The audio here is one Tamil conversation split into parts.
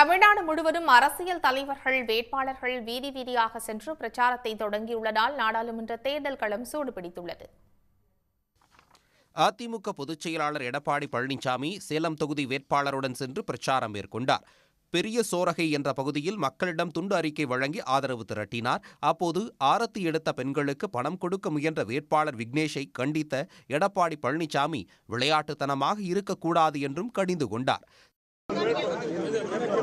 தமிழ்நாடு முழுவதும் அரசியல் தலைவர்கள் வேட்பாளர்கள் வீதி வீதியாக சென்று பிரச்சாரத்தை தொடங்கியுள்ளதால் நாடாளுமன்ற தேர்தல் களம் சூடுபிடித்துள்ளது. அதிமுக பொதுச் செயலாளர் எடப்பாடி பழனிசாமி சேலம் தொகுதி வேட்பாளருடன் சென்று பிரச்சாரம் மேற்கொண்டார். பெரிய சோரகை என்ற பகுதியில் மக்களிடம் துண்டு அறிக்கை வழங்கி ஆதரவு திரட்டினார். அப்போது ஆரத்தி எடுத்த பெண்களுக்கு பணம் கொடுக்க முயன்ற வேட்பாளர் விக்னேஷை கண்டித்த எடப்பாடி பழனிசாமி விளையாட்டுத்தனமாக இருக்கக்கூடாது என்றும் கடிந்து கொண்டார்.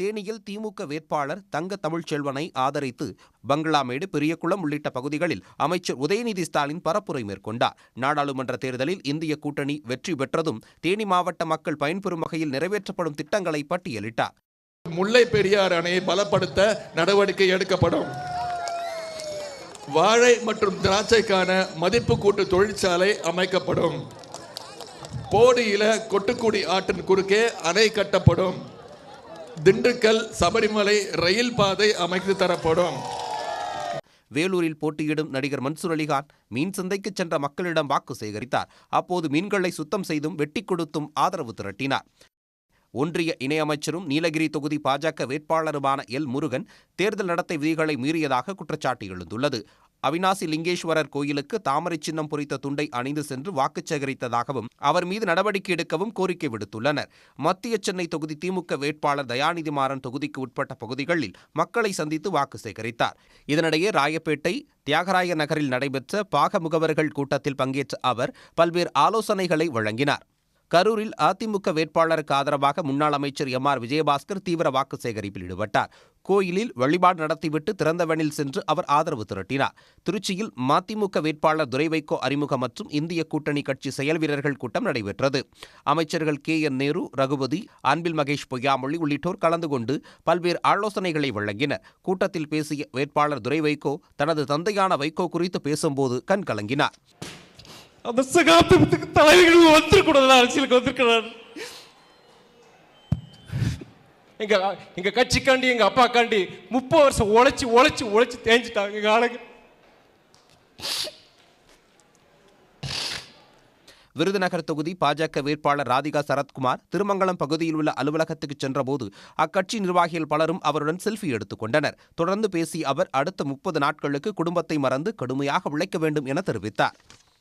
தேனியில் திமுக வேட்பாளர் தங்க தமிழ்ச்செல்வனை ஆதரித்து பங்களாமேடு பெரியகுளம் உள்ளிட்ட பகுதிகளில் அமைச்சர் உதயநிதி ஸ்டாலின் பரப்புரை மேற்கொண்டார். நாடாளுமன்ற தேர்தலில் இந்திய கூட்டணி வெற்றி பெற்றதும் தேனி மாவட்ட மக்கள் பயன்பெறும் வகையில் நிறைவேற்றப்படும் திட்டங்களை பட்டியலிட்டார். முல்லை பெரியார் அணையை பலப்படுத்த நடவடிக்கை எடுக்கப்படும். வாழை மற்றும் திராட்சைக்கான மதிப்பு கூட்டு தொழிற்சாலை அமைக்கப்படும். போடியில கொட்டுக்குடி ஆற்றின் குறுக்கே அணை கட்டப்படும். திண்டுக்கல் சபரிமலை ரயில் பாதை அமைத்து தரப்படும். வேலூரில் போட்டியிடும் நடிகர் மன்சூர் அலிகான் மீன் சந்தைக்கு சென்ற மக்களிடம் வாக்கு சேகரித்தார். அப்போது மீன்களை சுத்தம் செய்தும் வெட்டி கொடுத்தும் ஆதரவு திரட்டினார். ஒன்றிய இணையமைச்சரும் நீலகிரி தொகுதி பாஜக வேட்பாளருமான எல் முருகன் தேர்தல் நடத்தை விதிகளை மீறியதாக குற்றச்சாட்டு எழுந்துள்ளது. அவினாசி லிங்கேஸ்வரர் கோயிலுக்கு தாமரை சின்னம் பொறித்த துண்டை அணிந்து சென்று வாக்கு சேகரித்ததாகவும் அவர் மீது நடவடிக்கை எடுக்கவும் கோரிக்கை விடுத்துள்ளனர். மத்திய சென்னை தொகுதி திமுக வேட்பாளர் தயாநிதி மாறன் தொகுதிக்கு உட்பட்ட பகுதிகளில் மக்களை சந்தித்து வாக்கு சேகரித்தார். இதனிடையே ராயப்பேட்டை தியாகராய நகரில் நடைபெற்ற பாக முகவர்கள் கூட்டத்தில் பங்கேற்ற அவர் பல்வேறு ஆலோசனைகளை வழங்கினார். கரூரில் அதிமுக வேட்பாளருக்கு ஆதரவாக முன்னாள் அமைச்சர் எம் ஆர் விஜயபாஸ்கர் தீவிர வாக்கு சேகரிப்பில் ஈடுபட்டார். கோயிலில் வழிபாடு நடத்திவிட்டு திறந்தவனில் சென்று அவர் ஆதரவு திரட்டினார். திருச்சியில் மதிமுக வேட்பாளர் துரை வைகோ அறிமுகம் மற்றும் இந்திய கூட்டணி கட்சி செயல் வீரர்கள் கூட்டம் நடைபெற்றது. அமைச்சர்கள் கே என் நேரு ரகுபதி அன்பில் மகேஷ் பொய்யாமொழி உள்ளிட்டோர் கலந்து கொண்டு பல்வேறு ஆலோசனைகளை வழங்கினர். கூட்டத்தில் பேசிய வேட்பாளர் துரை வைகோ தனது தந்தையான வைகோ குறித்து பேசும்போது கண் கலங்கினார் அந்த சகாப்தத்துக்கு தலைவர்கள் வந்துருக்கூடாது அரசியலுக்கு வந்திருக்கிறார். எங்க எங்க கட்சிக்காண்டி எங்க அப்பாக்காண்டி முப்பது வருஷம் உழைச்சு உழைச்சு உழைச்சு தேஞ்சிட்டாங்க எங்க ஆளுங்க. விருதுநகர் தொகுதி பாஜக வேட்பாளர் ராதிகா சரத்குமார் திருமங்கலம் பகுதியில் உள்ள அலுவலகத்துக்கு சென்றபோது அக்கட்சி நிர்வாகிகள் பலரும் அவருடன் செல்ஃபி எடுத்துக் கொண்டனர். தொடர்ந்து பேசிய அவர் அடுத்த முப்பது நாட்களுக்கு குடும்பத்தை மறந்து கடுமையாக உழைக்க வேண்டும் என தெரிவித்தார்.